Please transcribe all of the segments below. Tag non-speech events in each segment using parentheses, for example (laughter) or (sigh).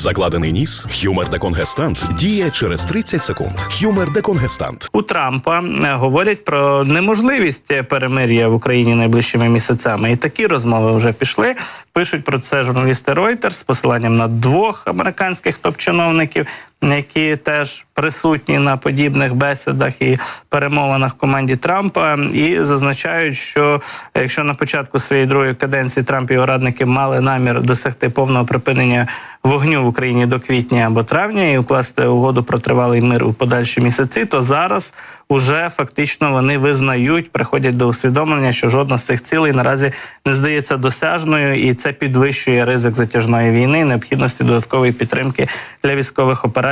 Закладений ніс, хюмер деконгестант діє через 30 секунд. Хюмер деконгестант. у Трампа е, говорять про неможливість перемир'я в Україні найближчими місяцями. І такі розмови вже пішли. Пишуть про це журналісти Reuters з посиланням на двох американських топ-чиновників, які теж присутні на подібних бесідах і перемовинах в команді Трампа, і зазначають, що якщо на початку своєї другої каденції Трамп і його радники мали намір досягти повного припинення вогню в Україні до квітня або травня і укласти угоду про тривалий мир у подальші місяці, то зараз уже фактично вони визнають, приходять до усвідомлення, що жодна з цих цілей наразі не здається досяжною, і це підвищує ризик затяжної війни, необхідності додаткової підтримки для військових операцій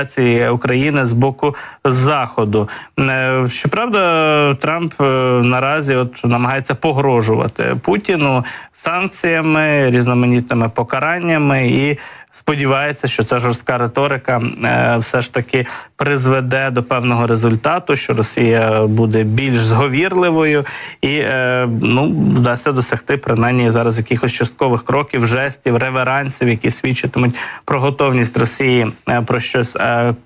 України з боку заходу. Е, Щоправда, Трамп е, наразі от намагається погрожувати Путіну санкціями, різноманітними покараннями і. Сподівається, що ця жорстка риторика е, все ж таки призведе до певного результату, що Росія буде більш зговірливою і е, ну вдасться досягти принаймні зараз якихось часткових кроків, жестів, реверансів, які свідчитимуть про готовність Росії е, про щось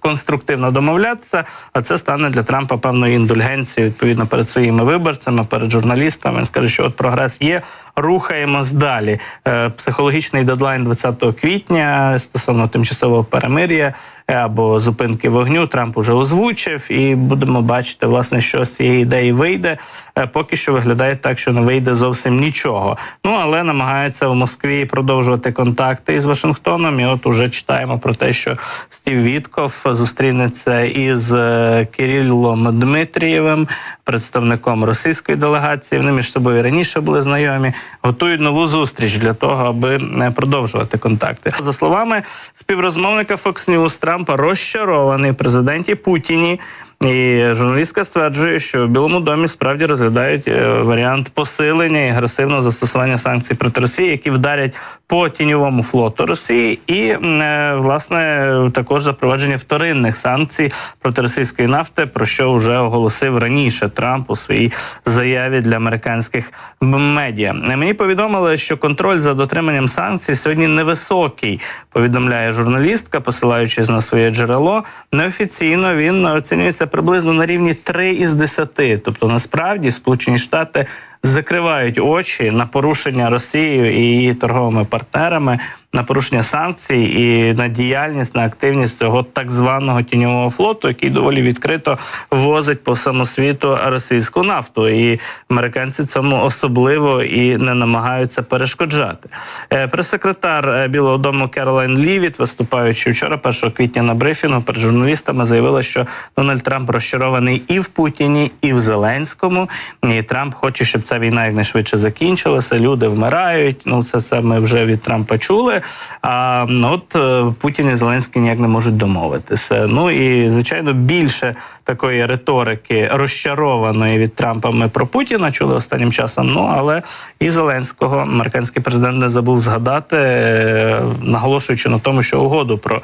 конструктивно домовлятися. А це стане для Трампа певною індульгенцією відповідно перед своїми виборцями, перед журналістами. Він скаже, що от прогрес є. Рухаємось далі. Е, Психологічний дедлайн 20 квітня стосовно тимчасового перемир'я або зупинки вогню Трамп уже озвучив, і будемо бачити, власне, що з цієї ідеї вийде. Е, Поки що виглядає так, що не вийде зовсім нічого. Ну але намагаються в Москві продовжувати контакти із Вашингтоном. І от уже читаємо про те, що Стів Вітков зустрінеться із е, Кирилом Дмитрієвим, представником російської делегації. Вони між собою раніше були знайомі. Готують нову зустріч для того, аби е, продовжувати контакти. За словами співрозмовника Fox News, Трампа розчарований президенті Путіні. І журналістка стверджує, що в Білому домі справді розглядають е, варіант посилення і агресивного застосування санкцій проти Росії, які вдарять по тіньовому флоту Росії, і е, власне також запровадження вторинних санкцій проти російської нафти, про що вже оголосив раніше Трамп у своїй заяві для американських медіа. Е, Мені повідомили, що контроль за дотриманням санкцій сьогодні невисокий. Повідомляє журналістка, посилаючись на своє джерело. Неофіційно він оцінюється приблизно на рівні 3 із 10. Тобто, насправді, Сполучені Штати закривають очі на порушення Росією і її торговими партнерами, на порушення санкцій і на діяльність, на активність цього так званого тіньового флоту, який доволі відкрито возить по всьому світу російську нафту. І американці цьому особливо і не намагаються перешкоджати. Е, Прес-секретар е, Білого Дому Керолайн Лівіт, виступаючи вчора, 1 квітня на брифінгу перед журналістами, заявила, що Дональд Трамп розчарований і в Путіні, і в Зеленському. І Трамп хоче, щоб ця війна якнайшвидше закінчилася. Люди вмирають. Ну це це ми вже від Трампа чули. А ну, от е, Путін і Зеленський ніяк не можуть домовитися. Ну і звичайно більше такої риторики розчарованої від Трампа ми про Путіна чули останнім часом. Ну але і Зеленського американський президент не забув згадати, е, наголошуючи на тому, що угоду про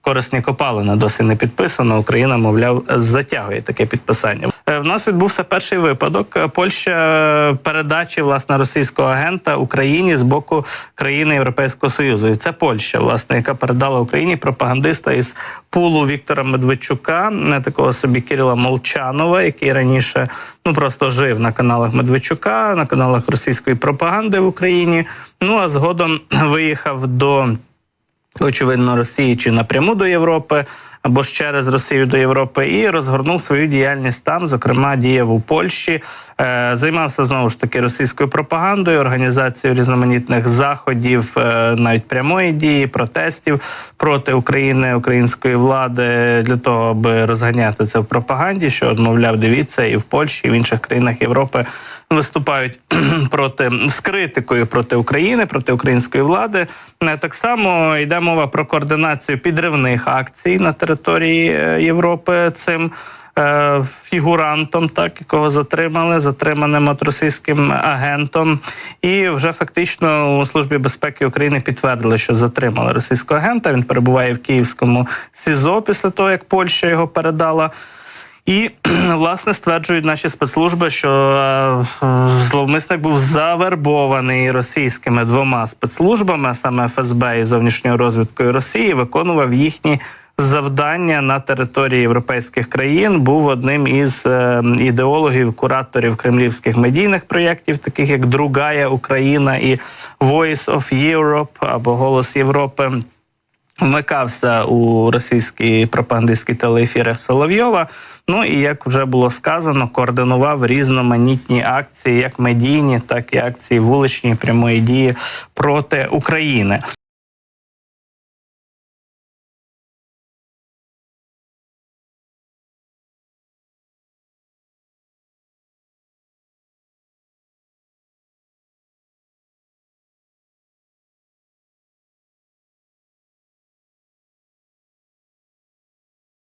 корисні копалини досі не підписано. Україна, мовляв, затягує таке підписання. Е, В нас відбувся перший випадок. Польща е, передачі власне російського агента Україні з боку країни Європейського союзу. І це Польща, власне, яка передала Україні пропагандиста із пулу Віктора Медведчука, не такого собі Кирила Молчанова, який раніше ну просто жив на каналах Медведчука, на каналах російської пропаганди в Україні. Ну а згодом (clears throat) виїхав до очевидно Росії чи напряму до Європи. Або ж через Росію до Європи і розгорнув свою діяльність там, зокрема діяв у Польщі, займався знову ж таки російською пропагандою, організацією різноманітних заходів, е, навіть прямої дії, протестів проти України, української влади для того, аби розганяти це в пропаганді, що мовляв, дивіться, і в Польщі, і в інших країнах Європи виступають (clears throat) проти з критикою проти України, проти української влади. Е, Так само йде мова про координацію підривних акцій на території е, Європи цим. Е, Фігурантом, так якого затримали, затриманим от російським агентом, і вже фактично у службі безпеки України підтвердили, що затримали російського агента. Він перебуває в Київському СІЗО після того, як Польща його передала І (clears throat) власне стверджують наші спецслужби, що е, зловмисник був завербований російськими двома спецслужбами, саме ФСБ і зовнішньою розвідкою Росії, виконував їхні завдання на території європейських країн. Був одним із е, ідеологів, кураторів кремлівських медійних проєктів, таких як Другая Україна і Voice of Europe або Голос Європи вмикався у російські пропагандистські телеефіри Соловйова. Ну і як вже було сказано, координував різноманітні акції, як медійні, так і акції вуличні прямої дії проти України.